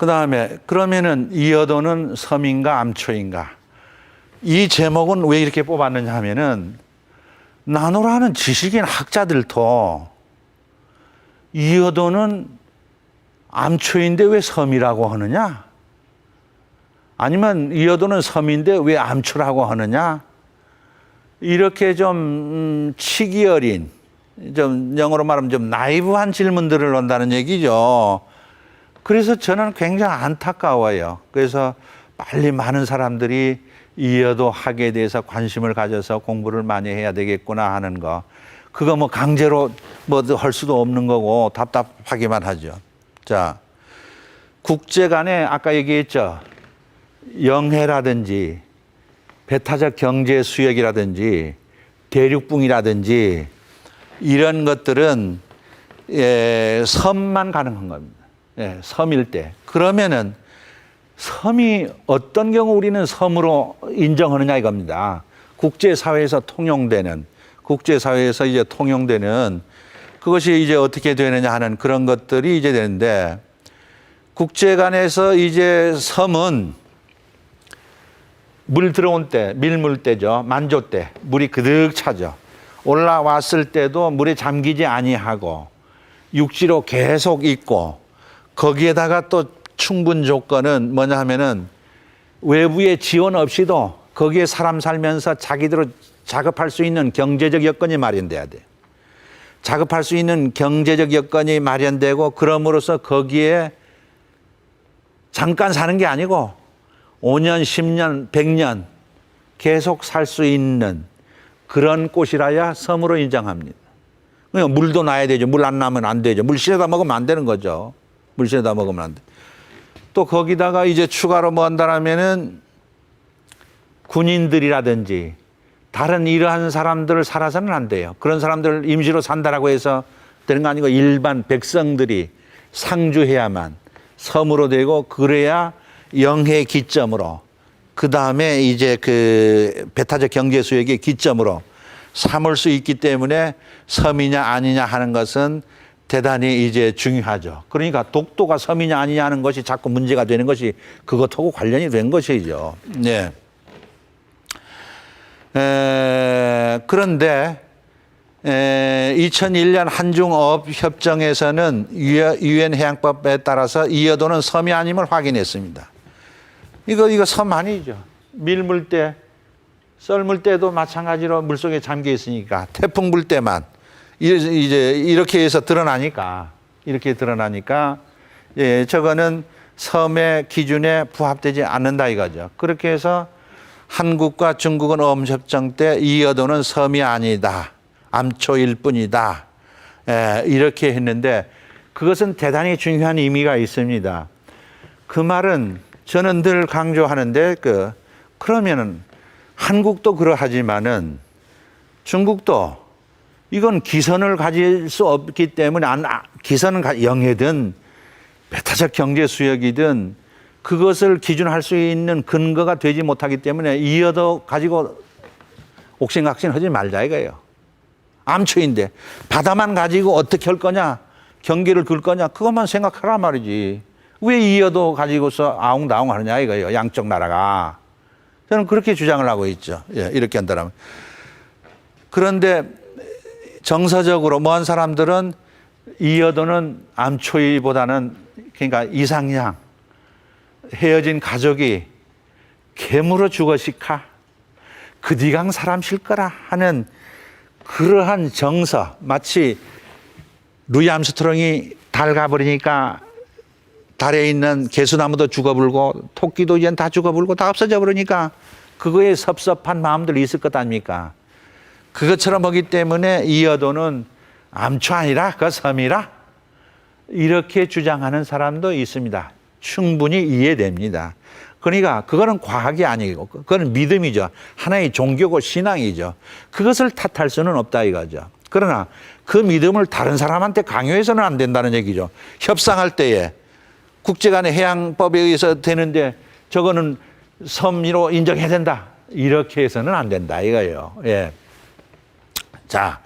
그 다음에 그러면은 이어도는 섬인가 암초인가? 이 제목은 왜 이렇게 뽑았느냐 하면은 나노라는 지식인 학자들도 이어도는 암초인데 왜 섬이라고 하느냐? 아니면 이어도는 섬인데 왜 암초라고 하느냐? 이렇게 좀 음, 치기 어린 좀 영어로 말하면 좀 나이브한 질문들을 한다는 얘기죠. 그래서 저는 굉장히 안타까워요. 그래서 빨리 많은 사람들이 이어도 학에 대해서 관심을 가져서 공부를 많이 해야 되겠구나 하는 거. 그거 뭐 강제로 뭐 할 수도 없는 거고 답답하기만 하죠. 자, 국제 간에 아까 얘기했죠. 영해라든지 배타적 경제 수역이라든지 대륙붕이라든지 이런 것들은 예, 섬만 가능한 겁니다. 예, 섬일 때. 그러면은 섬이 어떤 경우 우리는 섬으로 인정하느냐 이겁니다. 국제사회에서 통용되는, 국제사회에서 이제 통용되는 그것이 이제 어떻게 되느냐 하는 그런 것들이 이제 되는데 국제 간에서 이제 섬은 물 들어온 때, 밀물 때죠. 만조 때, 물이 그득 차죠. 올라왔을 때도 물에 잠기지 아니하고 육지로 계속 있고 거기에다가 또 충분 조건은 뭐냐 하면은 외부의 지원 없이도 거기에 사람 살면서 자기들로 작업할 수 있는 경제적 여건이 마련돼야 돼. 작업할 수 있는 경제적 여건이 마련되고 그럼으로써 거기에 잠깐 사는 게 아니고 5년, 10년, 100년 계속 살 수 있는 그런 곳이라야 섬으로 인정합니다. 그러니까 물도 놔야 되죠. 물 안 나면 안 되죠. 물 실에다 먹으면 안 되는 거죠. 물 실에다 먹으면 안 돼. 또 거기다가 이제 추가로 뭐 한다라면은 군인들이라든지 다른 이러한 사람들을 살아서는 안 돼요. 그런 사람들 임시로 산다라고 해서 되는 거 아니고 일반 백성들이 상주해야만 섬으로 되고 그래야 영해 기점으로 그 다음에 이제 그 배타적 경제 수역의 기점으로 삼을 수 있기 때문에 섬이냐 아니냐 하는 것은 대단히 이제 중요하죠. 그러니까 독도가 섬이냐 아니냐 하는 것이 자꾸 문제가 되는 것이 그것하고 관련이 된 것이죠. 네. 에, 그런데 에, 2001년 한중업 협정에서는 유엔 해양법에 따라서 이어도는 섬이 아님을 확인했습니다. 이거 이거 섬 아니죠. 밀물 때, 썰물 때도 마찬가지로 물 속에 잠겨 있으니까 태풍 불 때만 이제 이렇게 해서 드러나니까 이렇게 드러나니까 예, 저거는 섬의 기준에 부합되지 않는다 이거죠. 그렇게 해서 한국과 중국은 어음협정 때 이어도는 섬이 아니다. 암초일 뿐이다. 예, 이렇게 했는데 그것은 대단히 중요한 의미가 있습니다. 그 말은 저는 늘 강조하는데 그 그러면은 한국도 그러하지만은 중국도 이건 기선을 가질 수 없기 때문에 안 아, 기선은 가- 영해든 배타적 경제 수역이든 그것을 기준할 수 있는 근거가 되지 못하기 때문에 이어도 가지고 옥신각신 하지 말자 이거예요. 암초인데 바다만 가지고 어떻게 할 거냐 경계를 긁 거냐 그것만 생각하라 말이지. 왜 이어도 가지고서 아웅다웅 하느냐 이거예요 양쪽 나라가. 저는 그렇게 주장을 하고 있죠. 예, 이렇게 한다면. 그런데 정서적으로 뭐한 사람들은 이어도는 암초이보다는 그러니까 이상향 헤어진 가족이 개물어 죽어시카 그 뒤강 사람 실거라 하는 그러한 정서 마치 루이 암스트롱이 달 가버리니까 달에 있는 개수나무도 죽어불고 토끼도 이젠 다 죽어불고 다 없어져 버리니까 그거에 섭섭한 마음들이 있을 것 아닙니까? 그것처럼 하기 때문에 이어도는 암초 아니라 그 섬이라 이렇게 주장하는 사람도 있습니다. 충분히 이해됩니다. 그러니까 그거는 과학이 아니고 그거는 믿음이죠. 하나의 종교고 신앙이죠. 그것을 탓할 수는 없다 이거죠. 그러나 그 믿음을 다른 사람한테 강요해서는 안 된다는 얘기죠. 협상할 때에 국제 간의 해양법에 의해서 되는데 저거는 섬으로 인정해야 된다. 이렇게 해서는 안 된다 이거예요. 예. 자,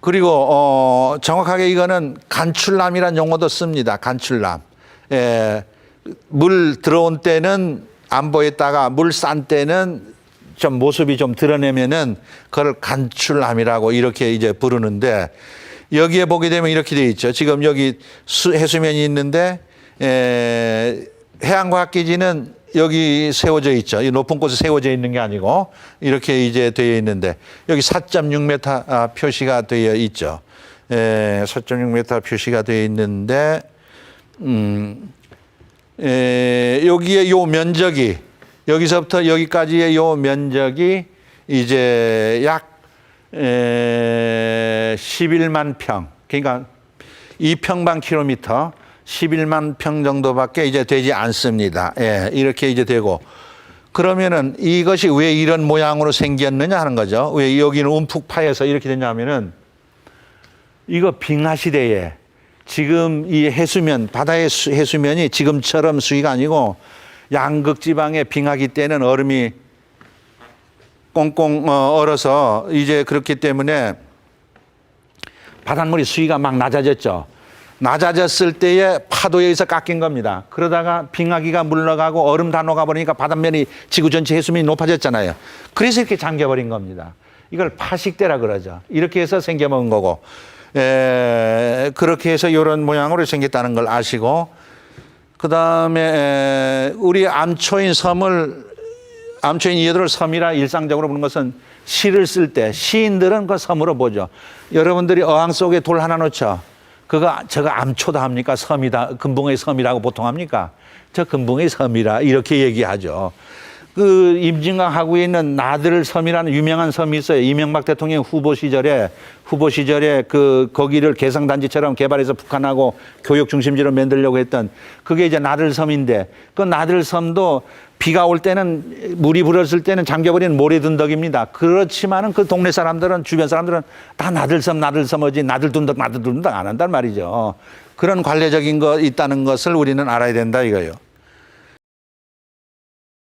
그리고 어, 정확하게 이거는 간출남이란 용어도 씁니다. 간출남. 예, 물 들어온 때는 안 보였다가 물 싼 때는 좀 모습이 좀 드러내면은 그걸 간출함이라고 이렇게 이제 부르는데 여기에 보게 되면 이렇게 돼 있죠. 지금 여기 수, 해수면이 있는데 에, 해양과학기지는 여기 세워져 있죠. 이 높은 곳에 세워져 있는 게 아니고 이렇게 이제 되어 있는데 여기 4.6m 아, 표시가 되어 있죠. 에, 4.6m 표시가 되어 있는데 음, 에, 여기에 요 면적이 여기서부터 여기까지의 요 면적이 이제 약 에, 11만 평. 그러니까 2평방 킬로미터 11만 평 정도밖에 이제 되지 않습니다. 예, 이렇게 이제 되고 그러면은 이것이 왜 이런 모양으로 생겼느냐 하는 거죠. 왜 여기는 움푹 파여서 이렇게 됐냐면은 이거 빙하 시대에 지금 이 해수면 바다의 수- 해수면이 지금처럼 수위가 아니고 양극 지방의 빙하기 때는 얼음이 꽁꽁 어, 얼어서 이제 그렇기 때문에 바닷물이 수위가 막 낮아졌죠. 낮아졌을 때에 파도에 의해서 깎인 겁니다. 그러다가 빙하기가 물러가고 얼음 다 녹아버리니까 바닷면이 지구 전체 해수면이 높아졌잖아요. 그래서 이렇게 잠겨버린 겁니다. 이걸 파식대라 그러죠. 이렇게 해서 생겨먹은 거고, 에, 그렇게 해서 이런 모양으로 생겼다는 걸 아시고, 그 다음에 우리 암초인 섬을 암초인 이어들을 섬이라 일상적으로 보는 것은 시를 쓸 때 시인들은 그 섬으로 보죠. 여러분들이 어항 속에 돌 하나 놓죠. 그거 저거 암초다 합니까? 섬이다. 금붕의 섬이라고 보통 합니까? 저 금붕의 섬이라 이렇게 얘기하죠. 그 임진강 하구에 있는 나들 섬이라는 유명한 섬이 있어요. 이명박 대통령 후보 시절에 후보 시절에 그 거기를 개성 단지처럼 개발해서 북한하고 교육 중심지로 만들려고 했던 그게 이제 나들 섬인데 그 나들 섬도 비가 올 때는 물이 불었을 때는 잠겨버리는 모래둔덕입니다. 그렇지만은 그 동네 사람들은 주변 사람들은 다 나들섬 나들섬이지 나들둔덕 나들둔덕 안 한단 말이죠. 그런 관례적인 거 있다는 것을 우리는 알아야 된다 이거예요.